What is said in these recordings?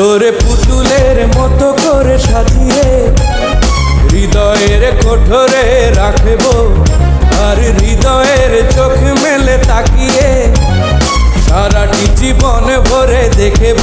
তোরে পুতুলের মতো করে সাজিয়ে হৃদয়ের কোঠরে রাখব আর হৃদয়ের চোখ মেলে তাকিয়ে সারাটি জীবন ভরে দেখব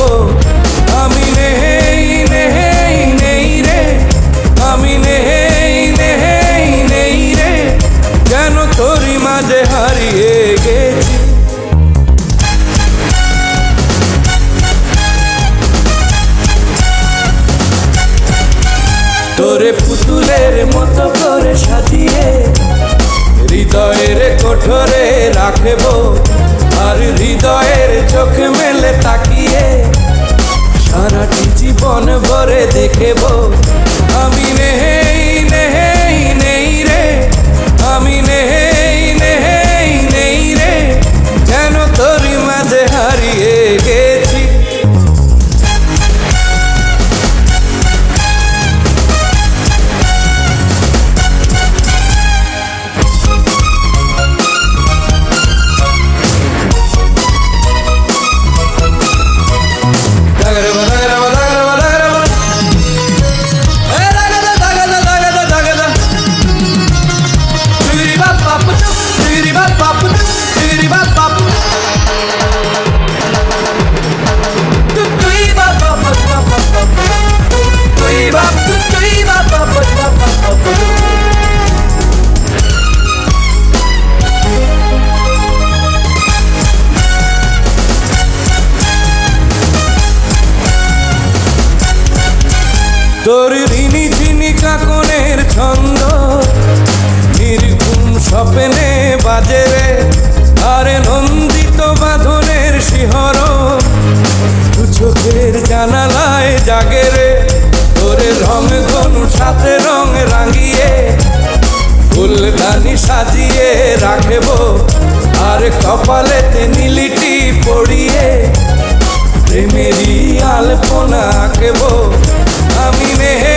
তোরে পুতুলের মতো করে সাজিয়ে হৃদয়ের কোঠরে রাখব আর হৃদয়ের চোখ মেলে তাকিয়ে সারাটি জীবন ভরে দেখব। আমি নেই নেই নেই রে, আমি নেই নেই নেই রে, যেন তোরই মাঝে হারিয়ে Doo-ee-bop, doo-doo-ee-bop-bop-bop-bop-bop. তোর ঋণী ঝিনি কাকনের ছন্দ নির্ঘুম স্বপ্নে বাজে রে আরে নন্দিত বাঁধনের শিহর দু চোখের জানালায় জাগে রে তোরে রং ধনু, সাথে রং রাঙিয়ে ফুলদানি সাজিয়ে রাখব। আর নীলিটি পড়িয়ে প্রেমেরই আলপনা আঁকব। আমি নেই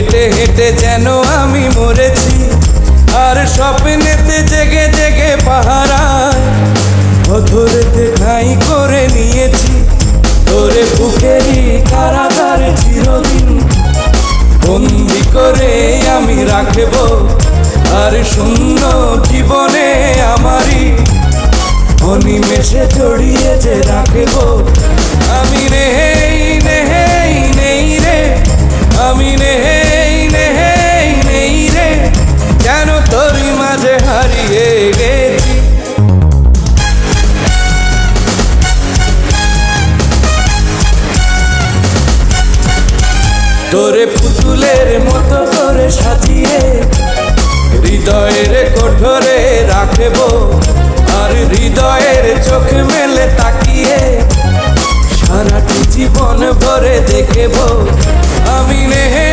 হেঁটে হেঁটে যেন আমি মরেছি। আর স্বপ্নেতে জেগে জেগে পাহারায় অধরেতে ঠাই করে নিয়েছি। তোরে বুকেরই কারাগার চিরদিন বন্দি করে আমি রাখব। আর শূন্য তোরে পুতুলের মতো করে সাজিয়ে হৃদয়ের কোঠরে রাখব, আর হৃদয়ের চোখ মেলে তাকিয়ে সারাটি জীবন ভরে দেখব। আমি নেই